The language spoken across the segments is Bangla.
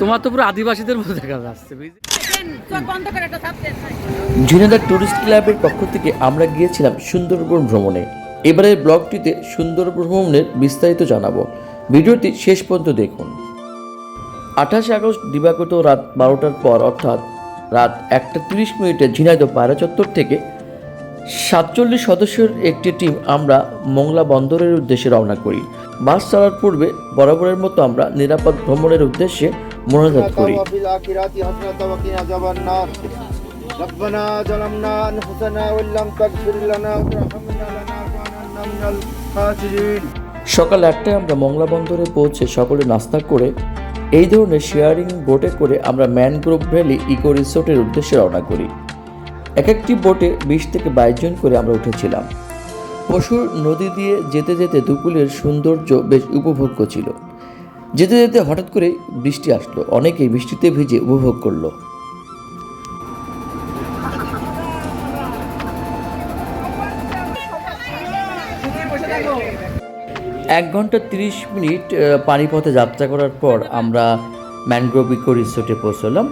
তোমার তো পুরো আদিবাসীদের মতো দেখা যাচ্ছে ঝিনাইদহ টুরিস্ট ক্লাবের পক্ষ থেকে আমরা গিয়েছিলাম সুন্দরবন ভ্রমণে। এবারের ব্লগটিতে সুন্দরবন ভ্রমণের বিস্তারিত জানাব। ভিডিওটি শেষ পর্যন্ত দেখুন। আঠাশে আগস্ট দিবাগত রাত বারোটার পর অর্থাৎ রাত একটা তিরিশ মিনিটে ঝিনাইদহ পায়রা চত্বর থেকে সাতচল্লিশ সদস্যের একটি টিম আমরা মংলা বন্দরের উদ্দেশ্যে রওনা করি বাস চলার পূর্বে বরাবরের মতো আমরা নিরাপদ ভ্রমণের উদ্দেশ্যে মনোজাত করি وفي الآخرة حسنة وقنا عذاب النار ربنا ظلمنا أنفسنا وإن لم تغفر لنا وترحمنا لنكونن من الخاسرين সকাল আটটায় আমরা মংলা বন্দরে পৌঁছে সকলে নাস্তা করে এই ধরনের শেয়ারিং বোটে করে আমরা ম্যানগ্রোভ ভ্যালি ইকো রিসোর্টের উদ্দেশ্যে রওনা করি এক একটি বোটে বিশ থেকে বাইশ জন করে আমরা উঠেছিলাম। পশুর নদী দিয়ে যেতে যেতে দুপুরের সৌন্দর্য বেশ উপভোগ্য ছিল। যেতে যেতে হঠাৎ করে বৃষ্টি আসলো, অনেকেই বৃষ্টিতে ভিজে উপভোগ করল। এক ঘণ্টা তিরিশ মিনিট পানিপথে যাত্রা করার পর আমরা ম্যানগ্রোভ ইকো রিসোর্টে পৌঁছলাম।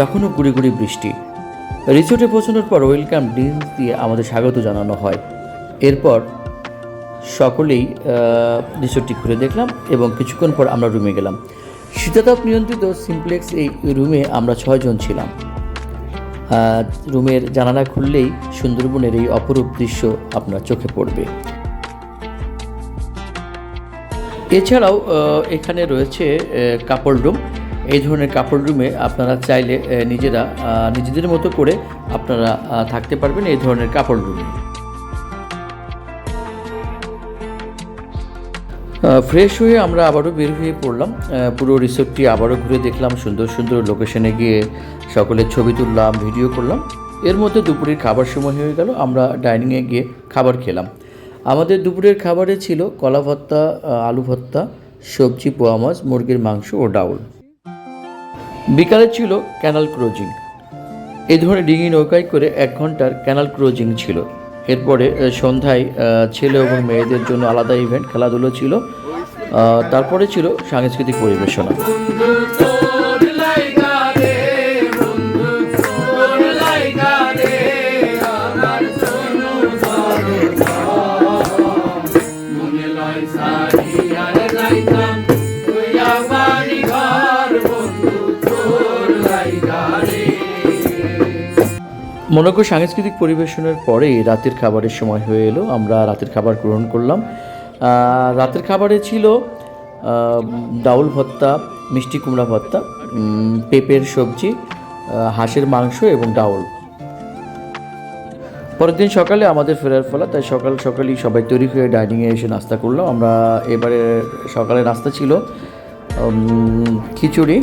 তখনও গুড়ি গুড়ি বৃষ্টি। রিসোর্টে পৌঁছানোর পর ওয়েলকাম ড্রিঙ্কস দিয়ে আমাদের স্বাগত জানানো হয়। এরপর সকলেই রিসোর্টটি ঘুরে দেখলাম এবং কিছুক্ষণ পর আমরা রুমে গেলাম। শীতাতাপ নিয়ন্ত্রিত সিমপ্লেক্স এই রুমে আমরা ছয়জন ছিলাম। রুমের জানালা খুললেই সুন্দরবনের এই অপরূপ দৃশ্য আপনার চোখে পড়বে। এছাড়াও এখানে রয়েছে কাপড় রুম। এই ধরনের কাপড় রুমে আপনারা চাইলে নিজেরা নিজেদের মতো করে আপনারা থাকতে পারবেন এই ধরনের কাপড় রুমে। ফ্রেশ হয়ে আমরা আবারও বের হয়ে পড়লাম। পুরো রিসোর্টটি আবারও ঘুরে দেখলাম, সুন্দর সুন্দর লোকেশনে গিয়ে সকলের ছবি তুললাম, ভিডিও করলাম। এর মধ্যে দুপুরের খাবার সময় হয়ে গেল, আমরা ডাইনিংয়ে গিয়ে খাবার খেলাম। আমাদের দুপুরের খাবারে ছিল কলা ভর্তা আলু ভর্তা সবজি, পোয়া মাছ, মুরগির মাংস ও ডাউল। বিকালে ছিল ক্যানাল ক্রোজিং এই ধরনের ডিঙি নৌকায় করে এক ঘণ্টার ক্যানাল ক্রোজিং ছিল। এরপরে সন্ধ্যায় ছেলে এবং মেয়েদের জন্য আলাদা ইভেন্ট খেলাধুলো ছিল। তারপরে ছিল সাংস্কৃতিক পরিবেশনা। মনে করি সাংস্কৃতিক পরিবেশনের পরে রাতের খাবারের সময় হয়ে এলো। আমরা রাতের খাবার গ্রহণ করলাম। রাতের খাবারে ছিল ডাউল ভত্তা, মিষ্টি কুমড়া ভত্তা পেঁপের সবজি হাঁসের মাংস এবং ডাউল। পরের দিন সকালে আমাদের ফেরার ফলা, তাই সকাল সকালই সবাই তৈরি হয়ে ডাইনিংয়ে এসে নাস্তা করলাম আমরা এবারে সকালে নাস্তা ছিল খিচুড়ি,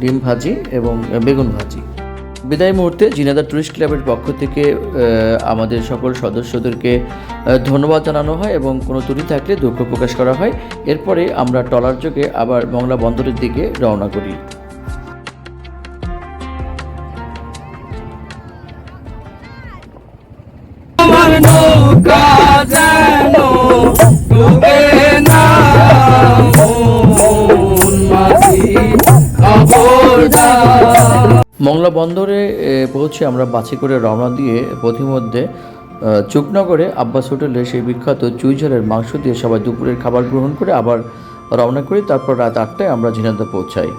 ডিম ভাজি এবং বেগুন ভাজি। বিদায় মুহূর্তে জিনাদা টুরিস্ট ক্লাবের পক্ষ থেকে আমাদের সকল সদস্যদেরকে ধন্যবাদ জানানো হয় এবং কোনো ত্রুটি থাকলে দুঃখ প্রকাশ করা হয়। এরপরে আমরা ট্রলার যোগে আবার মংলা বন্দরের দিকে রওনা করি। মংলা বন্দরে পৌঁছে আমরা বাসে করে রওনা দিয়ে পথিমধ্যে চুকনগরে আব্বাস হোটেলে সেই বিখ্যাত চুইঝালের মাংস দিয়ে সবাই দুপুরের খাবার গ্রহণ করে আবার রওনা করি। তারপর রাত আটটায় আমরা ঝিনাদা পৌঁছাই।